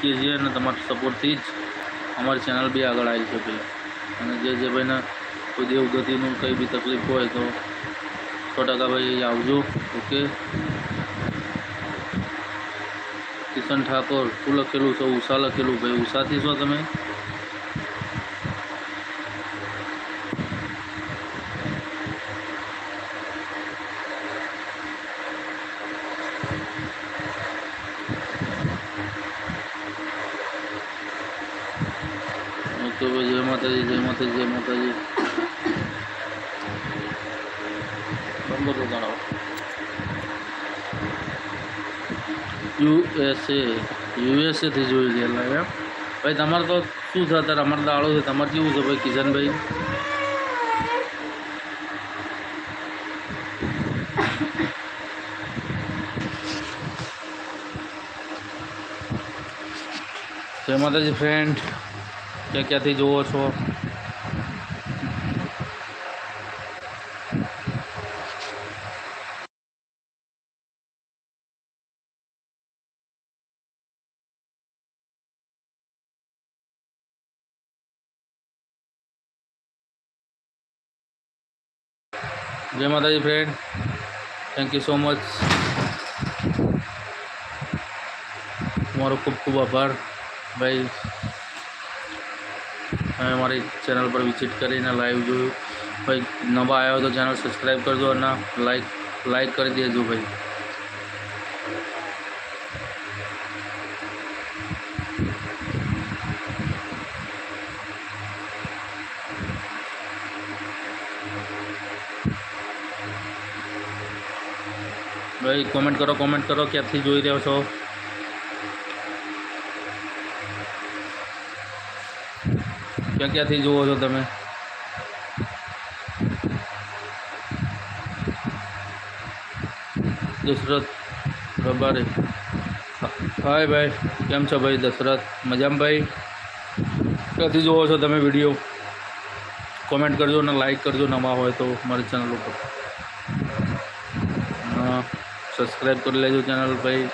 શીખીએ છીએ અને તમારા સપોર્ટથી જ અમારી ચેનલ બી આગળ આવી શકે અને જે જે ભાઈને કોઈ દેવગતિનું કંઈ બી તકલીફ હોય તો સો ટકા ભાઈ આવજો ઓકે કિશન ઠાકોર શું લખેલું છે ઉષા લખેલું ભાઈ ઉષાથી છો તમે તો જય માતાજી જય માતાજી જય માતાજી નંબર જણાવો યુએસએ યુએસએથી જોઈ ગયેલા એમ ભાઈ તમારે તો શું છે અત્યારે અમારે દાડો છે તમારે કેવું છે ભાઈ કિશનભાઈ જય માતાજી ફ્રેન્ડ क्या क्या थी जो छो जय माता जी friend thank you so much मारो खूब खूब आभार भाई हमें हमारी चैनल पर विजिट करें ना लाइव जो भाई नवा आया हो तो चैनल सब्सक्राइब कर दो और ना लाइक लाइक कर दिया जो भाई भाई कमेंट करो कमेंट करो क्या थी जो रहे हो ક્યાં ક્યાંથી જુઓ છો તમે દશરથ રબારી હાય ભાઈ કેમ છો ભાઈ દશરથ મજામાં ભાઈ ક્યાંથી જુઓ છો તમે વિડીયો કોમેન્ટ કરજો ને લાઈક કરજો નવા હોય તો મારી ચેનલ ઉપર સબસ્ક્રાઈબ કરી લેજો ચેનલ ભાઈ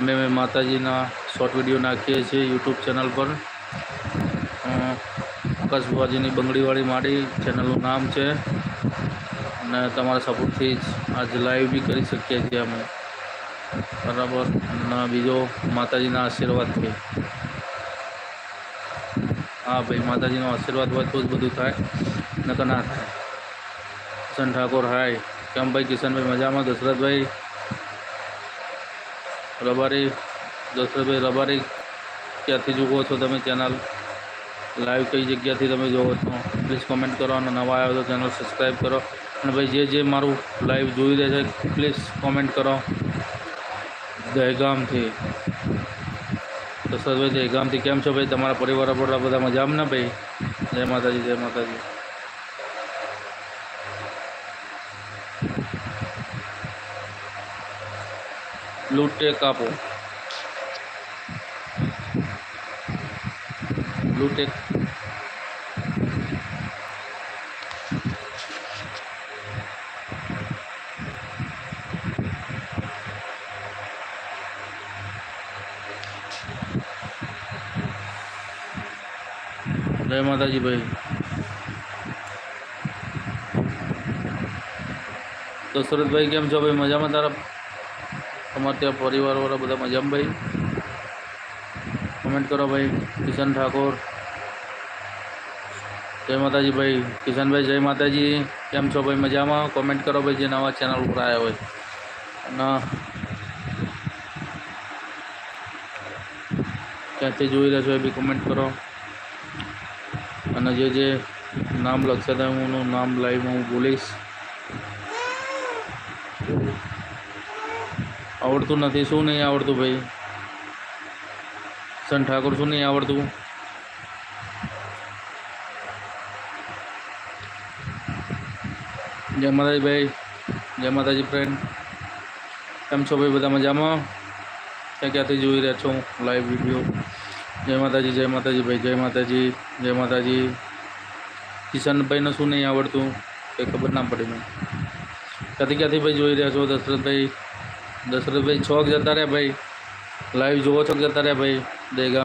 અમે માતાજીના શોર્ટ વિડીયો નાખીએ છીએ યુટ્યુબ ચેનલ પર આકાશબાજીની બંગડીવાળી માડી ચેનલનું નામ છે અને તમારા સપોર્ટથી જ આજ લાઈવ બી કરી શકીએ છીએ અમે બરાબર અને બીજો માતાજીના આશીર્વાદથી હા ભાઈ માતાજીનો આશીર્વાદ હોય તો જ બધું થાય નકર ના થાય કિશન ઠાકોર હાય કેમ ભાઈ કિશનભાઈ મજામાં દશરથભાઈ રબારી દશરથભાઈ રબારી ક્યાંથી જુઓ છો તમે ચેનલ લાઇવ કઈ જગ્યા થી તમે જોવો છો કમેન્ટસ કમેન્ટ કરો નવો આવ્યો તો જનરલ સબ્સ્ક્રાઇબ કરો અને ભાઈ જે જે મારું લાઇવ જોઈ દે છે પ્લીઝ કમેન્ટ કરો જય ગામ થી તો સર્વે જય ગામ થી કેમ છો ભાઈ તમારા પરિવાર બહુ બધો મજામાં ને ભાઈ જય માતાજી જય માતાજી લૂટે કાપો ब्लूटेथ जय माता जी भाई तो सूरत भाई केम छो भाई मजा में तारा तमार परिवार वाला बदा मजा में भाई કોમેન્ટ કરો ભાઈ કિશન ઠાકોર જય માતાજી ભાઈ કિશનભાઈ જય માતાજી કેમ છો ભાઈ મજામાં કોમેન્ટ કરો ભાઈ જે નવા ચેનલ ઉપર આવ્યા હોય અને ક્યાંથી જોઈ રહ્યા છો એ બી કોમેન્ટ કરો અને જે જે નામ લખશે તો હું નામ લાઈવમાં હું બોલીશ આવડતું નથી શું નહીં આવડતું ભાઈ सन ठाकुर सुनियां आवर्तु जय माताजी भाई जय माताजी फ्रेंड कम सभी बड़ा मजा मां क्या क्या ते જોઈ રહ્યો છું લાઈવ વિડિયો જય માતાજી જય માતાજી ભાઈ જય માતાજી જય માતાજી किशनભાઈ ને સુને આવડતું કે ખબર ના પડી મને કદી કદી ભાઈ જોઈ રહ્યો છો દશરભાઈ દશરભાઈ ચોક જતારે ભાઈ લાઈવ જોવો છો જતારે ભાઈ देगा